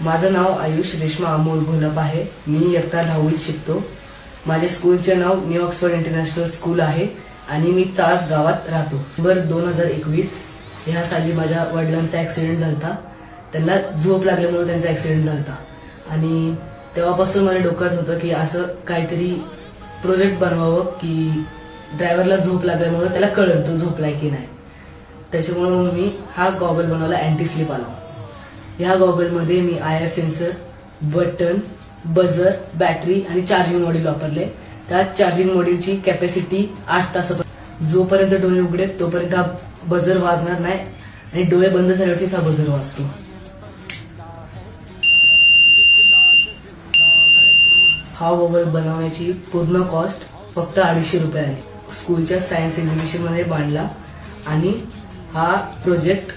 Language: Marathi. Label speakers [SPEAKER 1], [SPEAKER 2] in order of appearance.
[SPEAKER 1] माझं नाव आयुष रेश्मा अमोल घोलप आहे. मी इयत्ता दहावीत शिकतो. माझ्या स्कूलचे नाव न्यू ऑक्सफर्ड इंटरनॅशनल स्कूल आहे आणि मी चास गावात राहतो. बर दोन हजार एकवीस ह्या साली माझ्या वडिलांचा ऍक्सिडेंट झाला त्यांना झोप लागल्यामुळे त्यांचा ऍक्सिडेंट झाला आणि तेव्हापासून मला डोक्यात होतं की असं काहीतरी प्रोजेक्ट बनवावं की ड्रायव्हरला झोप लागल्यामुळे त्याला कळेल तो झोपलाय की नाही. त्याच्यामुळे मग मी हा गॉगल बनवला अँटी स्लिप आला ह्या गॉगलमध्ये मी I R sensor button buzzer battery आणि चार्जिंग मॉड्यूल वापरले. त्या चार्जिंग मॉड्यूलची कॅपॅसिटी आठ तासापर्यंत. जोपर्यंत डोळे उघडेल तोपर्यंत हा बजर वाजणार नाही आणि डोळे बंद झाल्यावरतीच हा बजर वाजतो. हा गॉगल बनवण्याची पूर्ण कॉस्ट फक्त अडीचशे रुपये आहे. स्कूलच्या सायन्स एक्झिबिशनमध्ये बांधला आणि हा प्रोजेक्ट